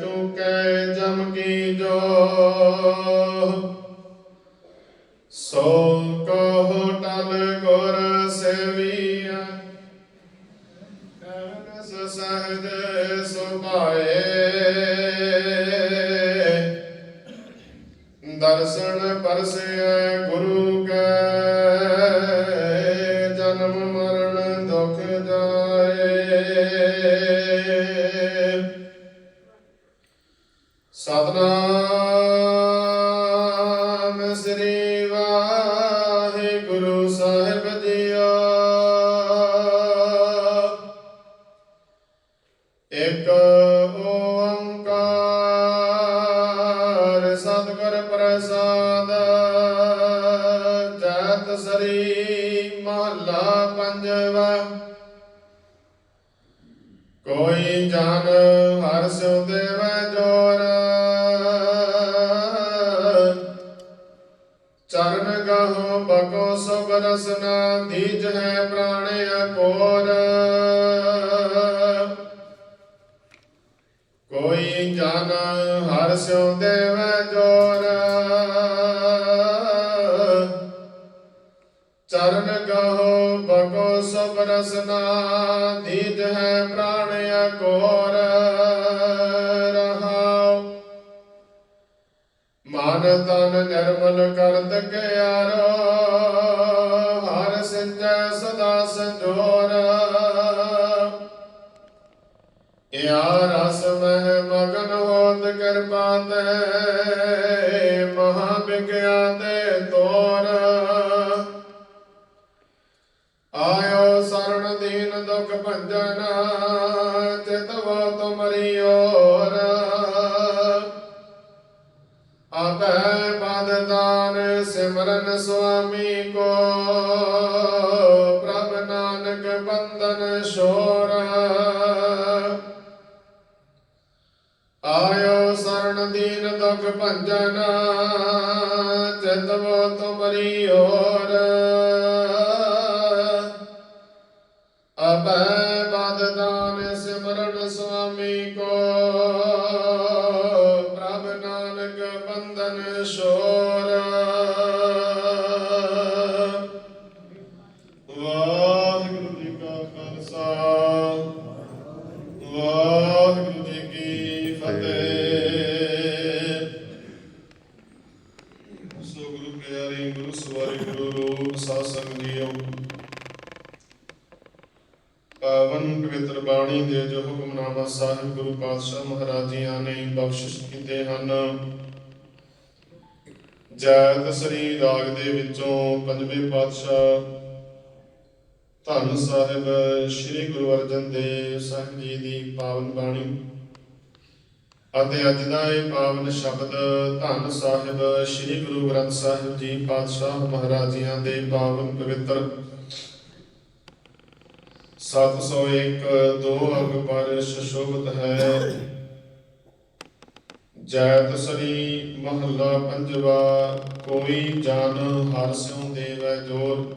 ਚੁਕੇ ਜਮ ਕੀ ਜੋ। ਸੋ ਕਹੋ ਟਲ ਗੁਰ ਸੇਵੀਆ ਰਸ ਸਹਜ ਸੁਭਾਏ। ਦਰਸ਼ਨ ਪਰਸਿਐ ਗੁਰੂ ਕੈ ਸਤਨਾਮ ਸ੍ਰੀ ਵਾਹਿਗੁਰੂ ਸਾਹਿਬ ਜੀਓ। ਇਕ ਓੰਕਾਰ ਸਤਿਗੁਰ ਪ੍ਰਸਾਦ ਜਤ ਸ੍ਰੀ ਮਹਲਾ ਪੰਜਵਾ। ਕੋਈ ਜਨ ਹਰ ਸਿਉ ਦੇਵੈ ਜੋਰ। ਚਰਨ ਗਾਹੋ ਬਕੋ ਸਭ ਰਸਨਾ, ਦੀਜ ਹੈ ਪ੍ਰਾਣੇ ਅਕੋਰ। ਕੋਈ ਜਨ ਹਰ ਸਿਉ ਦੇਵੈ ਜੋਰ। ਚਰਨ ਗਾਹੋ ਬਕੋ ਸਭ ਰਸਨਾ, ਦੀਜ ਹੈ ਪ੍ਰਾਣ ਤਨ ਨਿਰਮਲ ਕਰਤ ਗਿਆਰੋ ਹਰ ਸਿੰਜੈ ਸਦਾ ਸੰਜੋਰ। ਯਾ ਰਸ ਮਹਿ ਮਗਨ ਹੋਤ ਕਿਰਪਾ ਤੇ ਮਹਾ ਵਿਗਿਆ ਤੇ ਤੋਰ। ਆਇਓ ਸਰਣ ਦੀਨ ਦੁਖ ਭੰਜਨ। ਸਿਮਰਨ ਸੁਆਮੀ ਕੋ, ਪ੍ਰਭ ਨਾਨਕ ਬੰਦਨ ਸ਼ੋਰ ਆਇਓ ਸਰਣ ਦੀਨ ਦੁਖ ਭੰਜਨ, ਚਿਤਵ ਤੁਮਰੀ ਓਰ ਅਬੈ ਬਦ ਦਾਨ ਸਿਮਰਨ ਸੁਆਮੀ ਕੋ, ਪ੍ਰਭ ਨਾਨਕ ਬੰਦਨ ਸ਼ੋਰ ਪਾਵਨ ਪਵਿੱਤਰ ਬਾਣੀ ਦੇ ਜੋ ਹੁਕਮਨਾਮਾ ਸਾਹਿਬ ਗੁਰੂ ਪਾਤਸ਼ਾਹ ਮਹਾਰਾਜ ਜੀਆਂ ਨੇ ਬਖਸ਼ਿਸ਼ ਕੀਤੇ ਹਨ। ਜੈਤ ਸ੍ਰੀ ਰਾਗ ਦੇ ਵਿੱਚੋਂ ਪੰਜਵੇਂ ਪਾਤਸ਼ਾਹ ਧੰਨ ਸਾਹਿਬ, ਸ੍ਰੀ ਗੁਰੂ ਅਰਜਨ ਦੇਵ ਸਾਹਿਬ ਜੀ ਦੀ ਪਾਵਨ ਬਾਣੀ। ਅਤੇ ਅੱਜ ਦਾ ਇਹ ਪਾਵਨ ਸ਼ਬਦ ਧੰਨ ਸਾਹਿਬ, ਸ੍ਰੀ ਗੁਰੂ ਗ੍ਰੰਥ ਸਾਹਿਬ ਜੀ ਪਾਤਸ਼ਾਹ ਮਹਾਰਾਜ ਦੇ ਪਾਵਨ ਪਵਿੱਤਰ। 701 ਦੋ ਅੰਗ ਪਰ ਸ਼ੋਭਤ ਹੈ। ਜੈਤ ਸ੍ਰੀ ਮਹੱਲਾ ਪੰਜਵਾ, ਕੋਈ ਜਨ ਹਰ ਸਿਉ ਦੇਵੈ ਜੋਰ।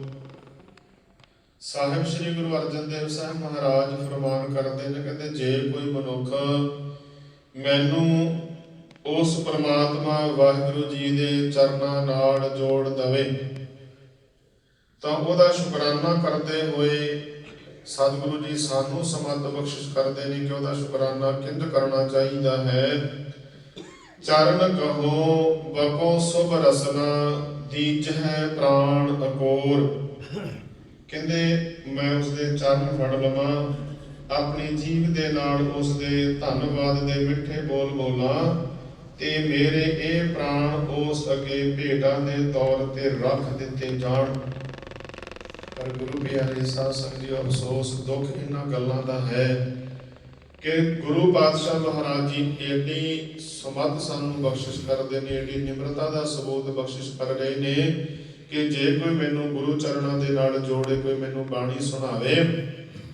ਸਾਹਿਬ ਸ੍ਰੀ ਗੁਰੂ ਅਰਜਨ ਦੇਵ ਸਾਹਿਬ ਮਹਾਰਾਜ ਫਰਮਾਨ ਕਰਦੇ ਨੇ ਕਹਿੰਦੇ ਜੇ ਕੋਈ ਮਨੁੱਖ ਮੈਨੂੰ ਉਸ ਪਰਮਾਤਮਾ ਵਾਹਿਗੁਰੂ ਜੀ ਦੇ ਚਰਨਾਂ ਨਾਲ ਜੋੜ ਦਵੇ। ਤਾਂ ਉਹਦਾ ਸ਼ੁਕਰਾਨਾ ਕਰਦੇ ਹੋਏ ਸਤਿਗੁਰੂ ਜੀ ਸਾਨੂੰ ਸਮਤ ਬਖਸ਼ਿਸ਼ ਕਰਦੇ ਨੇ ਕਿ ਉਹਦਾ ਸ਼ੁਕਰਾਨਾ ਕਿੰਜ ਕਰਨਾ ਚਾਹੀਦਾ ਹੈ। ਚਰਨ ਕਹੋ ਬਕੋ ਸੁਭ ਰਸਨਾ, ਦੀਜ ਹੈ ਪ੍ਰਾਣ ਅਕੋਰ। ਕਹਿੰਦੇ, ਮੈਂ ਉਸਦੇ ਚਰਨ ਫੜ ਲਵਾਂ। ਆਪਣੀ ਜੀਵ ਦੇ ਨਾਲ ਉਸ ਦੇ ਧੰਨਵਾਦ ਦੇ ਮਿੱਠੇ ਬੋਲ ਬੋਲਾਂ, ਤੇ ਮੇਰੇ ਇਹ ਪ੍ਰਾਣ ਉਸ ਅੱਗੇ ਭੇਟਾਂ ਦੇ ਤੌਰ ਤੇ ਰੱਖ ਦਿੱਤੇ ਜਾਣ। ਪਰ ਗੁਰੂ ਪਿਆਰੇ ਸਾਧ ਸੰਗਤ ਅਫਸੋਸ, ਦੁੱਖ ਇਹਨਾਂ ਗੱਲਾਂ ਦਾ ਹੈ ਕਿ ਗੁਰੂ ਪਾਤਸ਼ਾਹ ਮਹਾਰਾਜ ਜੀ ਏਡੀ ਸਮਤ ਸਾਨੂੰ ਬਖਸ਼ਿਸ਼ ਕਰਦੇ ਨੇ ਏਡੀ ਨਿਮਰਤਾ ਦਾ ਸਬੂਤ ਬਖਸ਼ਿਸ਼ ਕਰ ਰਹੇ ਨੇ ਕਿ ਜੇ ਕੋਈ ਮੈਨੂੰ ਗੁਰੂ ਚਰਨਾਂ ਦੇ ਨਾਲ ਜੋੜੇ, ਕੋਈ ਮੈਨੂੰ ਬਾਣੀ ਸੁਣਾਵੇ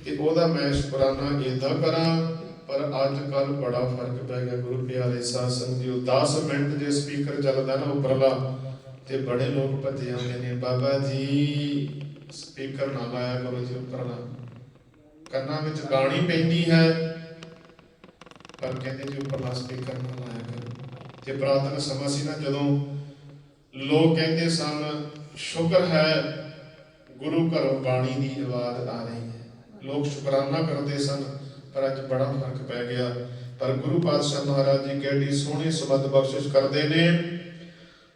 ਤੇ ਉਹਦਾ ਮੈਂ ਸ਼ੁਕਰਾਨਾ ਇਦਾਂ ਕਰਾਂ, ਪਰ ਅੱਜ ਕੱਲ ਬੜਾ ਫ਼ਰਕ ਪੈ ਗਿਆ ਗੁਰੂ ਪਿਆਰੇ ਸਾਧ ਸੰਗਤ ਜੀ। 10 ਮਿੰਟ ਜੇ ਸਪੀਕਰ ਚੱਲਦਾ ਨਾ ਉੱਪਰਲਾ, ਤੇ ਬੜੇ ਲੋਕ ਭੱਜੇ ਆਉਂਦੇ ਨੇ। ਬਾਬਾ ਜੀ, ਸਪੀਕਰ ਨਾ ਲਾਇਆ ਕਰੋ ਜੀ ਉੱਪਰਲਾ। ਕੰਨਾਂ ਵਿੱਚ ਗਾਣੀ ਪੈਂਦੀ ਹੈ, ਪਰ ਕਹਿੰਦੇ ਜੀ ਉੱਪਰਲਾ ਸਪੀਕਰ ਨਾ ਲਾਇਆ ਕਰੋ। ਤੇ ਪ੍ਰਾਰਥਨਾ ਸਮਾਂ ਸੀ ਨਾ, ਜਦੋਂ ਲੋਕ ਕਹਿੰਦੇ ਸਨ, ਸ਼ੁਕਰ ਹੈ ਗੁਰੂ ਘਰੋਂ ਬਾਣੀ ਦੀ ਆਵਾਜ਼ ਆ ਰਹੀ ਹੈ। ਲੋਕ ਸ਼ੁਕਰਾਨਾ ਕਰਦੇ ਸਨ, ਪਰ ਅੱਜ ਬੜਾ ਫ਼ਰਕ ਪੈ ਗਿਆ। ਪਰ ਗੁਰੂ ਪਾਤਸ਼ਾਹ ਮਹਾਰਾਜ ਜੀ ਕਿਹੜੀ ਸੋਹਣੀ ਸਬਦ ਬਖਸ਼ਿਸ਼ ਕਰਦੇ ਨੇ?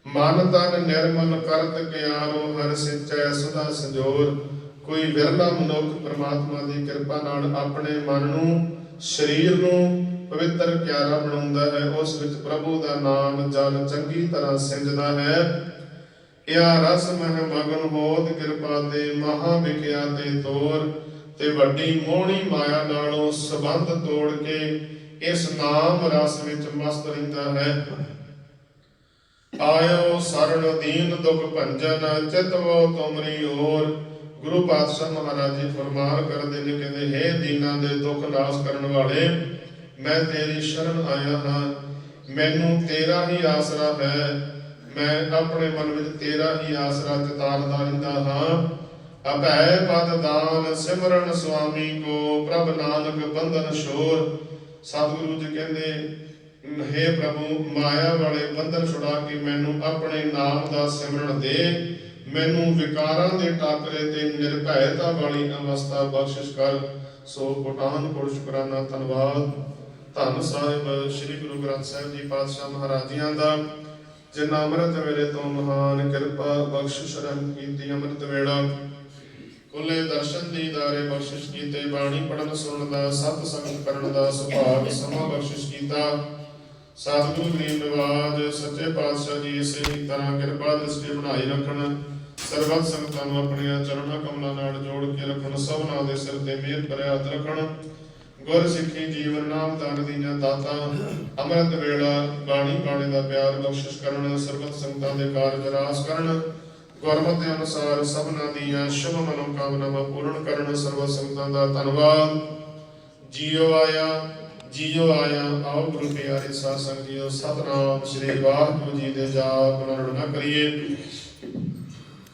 ਮਨ ਤਨ ਨਿਰਮਲ ਕਰਤ ਗਿਆਨੋ ਹਰ ਸਿਚੈ ਸਦਾ ਸੰਜੋਰ। ਕੋਈ ਵਿਰਲਾ ਮਨੁੱਖ ਪ੍ਰਮਾਤਮਾ ਦੀ ਕਿਰਪਾ ਨਾਲ ਆਪਣੇ ਮਨ ਨੂੰ, ਸਰੀਰ ਨੂੰ ਪਵਿੱਤਰ ਪਿਆਰਾ ਬਣਾਉਂਦਾ ਹੈ, ਉਸ ਵਿੱਚ ਪ੍ਰਭੂ ਦਾ ਨਾਮ ਜਲ ਚੰਗੀ ਤਰ੍ਹਾਂ ਸਿੰਜਦਾ ਹੈ। ਇਹ ਰਸ ਮਹਿ ਮਗਨ ਹੋਤ ਕਿਰਪਾ ਤੇ ਮਹਾ ਵਿਖਿਆ ਤੇ ਤੋਰ। ਤੇ ਵੱਡੀ ਮੋਹਣੀ ਮਾਇਆ ਨਾਲੋਂ ਸੰਬੰਧ ਤੋੜ ਕੇ ਇਸ ਨਾਮ ਰਸ ਵਿੱਚ ਮਸਤ ਰਹਿੰਦਾ ਹੈ। ਆਇਓ ਸਰਣ ਦੀਨ ਦੁਖ ਭੰਜਨ, ਚਿਤਵੋ ਤੁਮਰੀ ਓਰ ਗੁਰੂ ਪਾਤਸ਼ਾਹ ਮਹਾਰਾਜ ਜੀ ਫਰਮਾਨ ਕਰਦੇ ਨੇ, ਕਹਿੰਦੇ, ਹੈ ਦੀਨਾਂ ਦੇ ਦੁੱਖ ਨਾਸ ਕਰਨ ਵਾਲੇ, ਮੈਂ ਤੇਰੀ ਸ਼ਰਨ ਆਇਆ ਹਾਂ। ਮੈਨੂੰ ਤੇਰਾ ਹੀ ਆਸਰਾ ਹੈ। ਮੈਂ ਆਪਣੇ ਮਨ ਵਿੱਚ ਤੇਰਾ ਹੀ ਆਸਰਾ ਚਤਾਰਦਾ ਰਹਿੰਦਾ ਹਾਂ। ਅਭੈ ਪਦ ਦਾਨ ਸਿਮਰਨ ਸੁਆਮੀ ਕੋ ਪ੍ਰਭ ਨਾਨਕ ਬੰਧਨ ਸ਼ੋਰ ਸਤਿਗੁਰੂ ਜੀ ਕਹਿੰਦੇ, ਹੇ ਪ੍ਰਭੂ, ਮਾਇਆ ਵਾਲੇ ਬੰਧਨ ਛੁਡਾ ਕੇ ਮੈਨੂੰ ਆਪਣੇ ਨਾਮ ਦਾ ਸਿਮਰਨ ਦੇ। ਮੈਨੂੰ ਵਿਕਾਰਾਂ ਦੇ ਟਾਕਰੇ ਤੇ ਨਿਰਭੈਤਾ ਵਾਲੀ ਅਵਸਥਾ ਬਖਸ਼ਿਸ਼ ਕਰ। ਸੋ ਕੋਟਾਨ ਕੋਟ ਸ਼ੁਕਰਾਨਾ, ਧੰਨਵਾਦ। ਧੰਨ ਸਾਹਿਬ, ਸ੍ਰੀ ਗੁਰੂ ਗ੍ਰੰਥ ਸਾਹਿਬ ਜੀ ਪਾਤਸ਼ਾਹ ਮਹਾਰਾਜਿਆਂ ਦਾ, ਜਿਨ੍ਹਾਂ ਅੰਮ੍ਰਿਤ ਵੇਲੇ ਤੋਂ ਮਹਾਨ ਕਿਰਪਾ, ਬਖਸ਼ਿਸ਼, ਰਹਿਮ ਕੀਤੀ, ਅੰਮ੍ਰਿਤ ਵੇਲਾ। ਕੁੱਲੇ ਦਰਸ਼ਨ ਦੀਦਾਰੇ ਬਖਸ਼ਿਸ਼ ਕੀਤੇ, ਬਾਣੀ ਪੜਨ ਸੁਣਨ ਦਾ ਸਤ ਸੰਗਤ ਕਰਨ ਦਾ ਸੁਭਾਗ ਸਮਾਂ ਬਖਸ਼ਿਸ਼ ਕੀਤਾ। ਸਤਿਗੁਰੂ ਗਰੀਬ ਨਿਵਾਜ, ਸੱਚੇ ਪਾਤਸ਼ਾਹ ਜੀ ਇਸੇ ਤਰ੍ਹਾਂ ਕਿਰਪਾ ਦ੍ਰਿਸ਼ਟੀ ਬਣਾਈ ਰੱਖਣ, ਸਰਬੱਤ ਸੰਗਤਾਂ ਨੂੰ ਆਪਣੀਆਂ ਚਰਨਾਂ ਕਮਲਾਂ ਨਾਲ ਜੋੜ ਕੇ ਰੱਖਣ, ਸਭਨਾਂ ਦੇ ਸਿਰ ਤੇ ਮਿਹਰ ਭਰਿਆ ਰੱਖਣ। ਗੁਰ ਸਿੱਖੀ ਜੀਵਨ ਨਾਮ ਦਾਨ ਦੀਆਂ ਦਾਤਾ, ਅੰਮ੍ਰਿਤ ਵੇਲਾ, ਬਾਣੀ ਬਾਣੀ ਦਾ ਪਿਆਰ ਬਖਸ਼ਿਸ਼ ਕਰਨ, ਸਰਬੱਤ ਸੰਗਤਾਂ ਦੇ ਕਾਰਜ ਰਾਸ ਕਰਨ। ਗੁਰਮਤਿ ਅਨੁਸਾਰ ਸਭਨਾਂ ਦੀਆਂ ਸ਼ੁਭ ਮਨੋਕਾਮਨਾਵਾਂ ਪੂਰਨ ਕਰਨ ਸਰਬੱਤ ਸੰਗਤਾਂ ਦਾ ਧੰਨਵਾਦ। ਜੀਓ ਆਇਆ ਜੀਓ ਆਇਆ, ਆਓ ਗੁਰੂ ਪਿਆਰੇ ਸਾਧ ਸੰਗਤ ਜੀਓ, ਸਤਨਾਮ ਸ੍ਰੀ ਵਾਹਿਗੁਰੂ ਜੀ ਦੇ ਜਾਪ ਨਾਲ ਨਾ ਕਰੀਏ।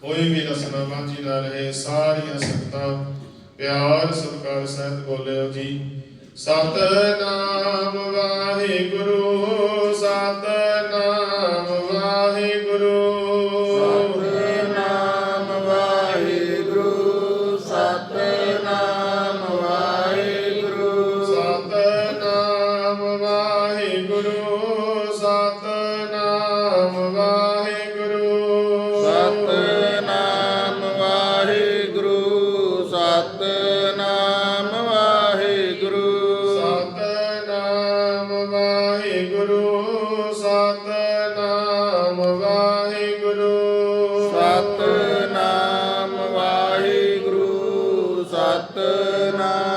ਕੋਈ ਵੀ ਰਸਨਾ ਬਾਜੀ ਨਾ ਰਹੇ, ਸਾਰੀਆਂ ਸੰਗਤਾਂ ਪਿਆਰ ਸਤਿਕਾਰ ਸਹਿਤ ਬੋਲਿਓ ਜੀ। ਸਤਨਾਮ ਵਾਹਿਗੁਰੂ ਸਤਨਾਮ।